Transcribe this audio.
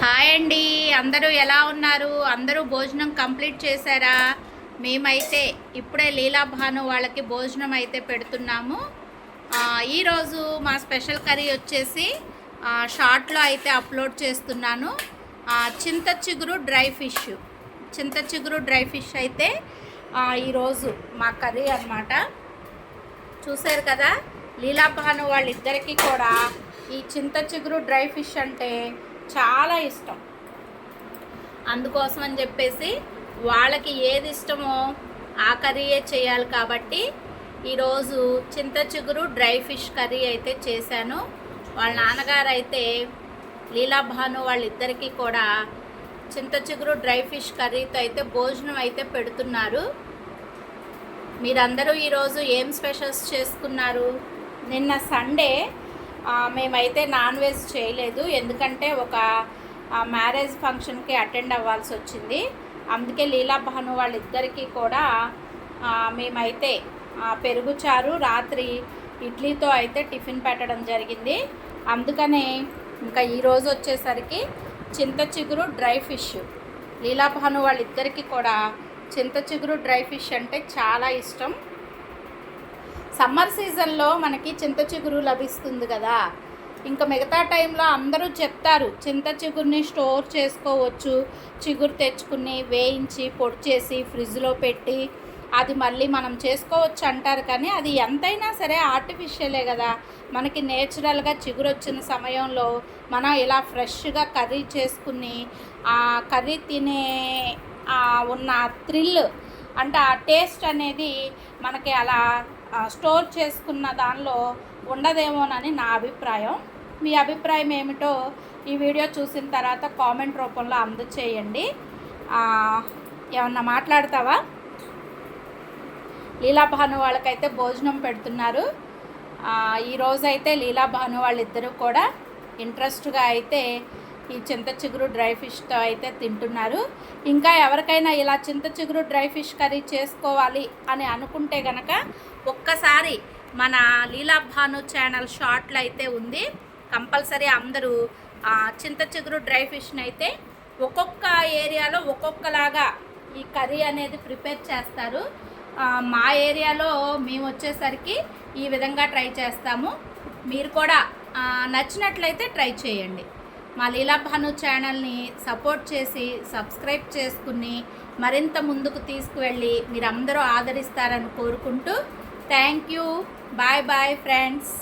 Hi అండి. అందరూ ఎలా ఉన్నారు? అందరూ భోజనం కంప్లీట్ చేశారా? మేమైతే ఇప్పుడే లీలా భాను వాళ్ళకి భోజనం అయితే పెడుతున్నాము. ఈరోజు మా స్పెషల్ కర్రీ వచ్చేసి షార్ట్లో అయితే అప్లోడ్ చేస్తున్నాను. చింత చిగురు డ్రై ఫిష్. చింత చిగురు డ్రై ఫిష్ అయితే ఈరోజు మా కర్రీ అన్నమాట. చూశారు కదా? లీలాభాను వాళ్ళిద్దరికీ కూడా ఈ చింత చిగురు డ్రై ఫిష్ అంటే చాలా ఇష్టం. అందుకోసం అని చెప్పేసి వాళ్ళకి ఏది ఇష్టమో ఆ కర్రీయే చేయాలి కాబట్టి ఈరోజు చింత చిగురు డ్రై ఫిష్ కర్రీ అయితే చేశాను. వాళ్ళ నాన్నగారు అయితే లీలాభాను వాళ్ళిద్దరికీ కూడా చింత చిగురు డ్రై ఫిష్ కర్రీతో అయితే భోజనం అయితే పెడుతున్నారు. మీరందరూ ఈరోజు ఏం స్పెషల్స్ చేసుకున్నారు? నిన్న సండే మేమైతే నాన్ వెజ్ చేయలేదు. ఎందుకంటే ఒక మ్యారేజ్ ఫంక్షన్కి అటెండ్ అవ్వాల్సి వచ్చింది. అందుకే లీలా భాను వాళ్ళిద్దరికీ కూడా మేమైతే పెరుగు చారు రాత్రి ఇడ్లీతో అయితే టిఫిన్ పెట్టడం జరిగింది. అందుకనే ఇంకా ఈరోజు వచ్చేసరికి చింత చిగురు డ్రై ఫిష్. లీలాభాను వాళ్ళిద్దరికీ కూడా చింత చిగురు డ్రై ఫిష్ అంటే చాలా ఇష్టం. సమ్మర్ సీజన్లో మనకి చింత చిగురు లభిస్తుంది కదా. ఇంకా మిగతా టైంలో అందరూ చెప్తారు చింత చిగురిని స్టోర్ చేసుకోవచ్చు. చిగురు తెచ్చుకుని వేయించి పొడి చేసి ఫ్రిడ్జ్లో పెట్టి అది మళ్ళీ మనం చేసుకోవచ్చు అంటారు కానీ అది ఎంతైనా సరే ఆర్టిఫిషియలే కదా. మనకి నేచురల్గా చిగురు వచ్చిన సమయంలో మనం ఇలా ఫ్రెష్గా కర్రీ చేసుకుని ఆ కర్రీ తినే ఉన్న థ్రిల్ అంటే ఆ టేస్ట్ అనేది మనకి అలా స్టోర్ చేసుకున్న దానిలో ఉండదేమోనని నా అభిప్రాయం. మీ అభిప్రాయం ఏమిటో ఈ వీడియో చూసిన తర్వాత కామెంట్ రూపంలో అందచేయండి. ఏమన్నా మాట్లాడతావా? లీలా భాను వాళ్ళకైతే భోజనం పెడుతున్నారు. ఈరోజైతే లీలా భాను వాళ్ళిద్దరూ కూడా ఇంట్రెస్ట్గా అయితే ఈ చింత చిగురు డ్రై ఫిష్తో అయితే తింటున్నారు. ఇంకా ఎవరికైనా ఇలా చింత చిగురు డ్రై ఫిష్ కర్రీ చేసుకోవాలి అని అనుకుంటే గనక ఒక్కసారి మన లీలా భాను ఛానల్ షార్ట్లో అయితే ఉంది. కంపల్సరీ అందరూ చింత చిగురు డ్రై ఫిష్ని అయితే ఒక్కొక్క ఏరియాలో ఒక్కొక్కలాగా ఈ కర్రీ అనేది ప్రిపేర్ చేస్తారు. మా ఏరియాలో మేము వచ్చేసరికి ఈ విధంగా ట్రై చేస్తాము. మీరు కూడా నచ్చినట్లయితే ట్రై చేయండి. మా లీలాభాను ఛానల్ని సపోర్ట్ చేసి సబ్స్క్రైబ్ చేసుకుని మరింత ముందుకు తీసుకువెళ్ళి మీరందరూ ఆదరిస్తారని కోరుకుంటూ thank you. Bye bye friends.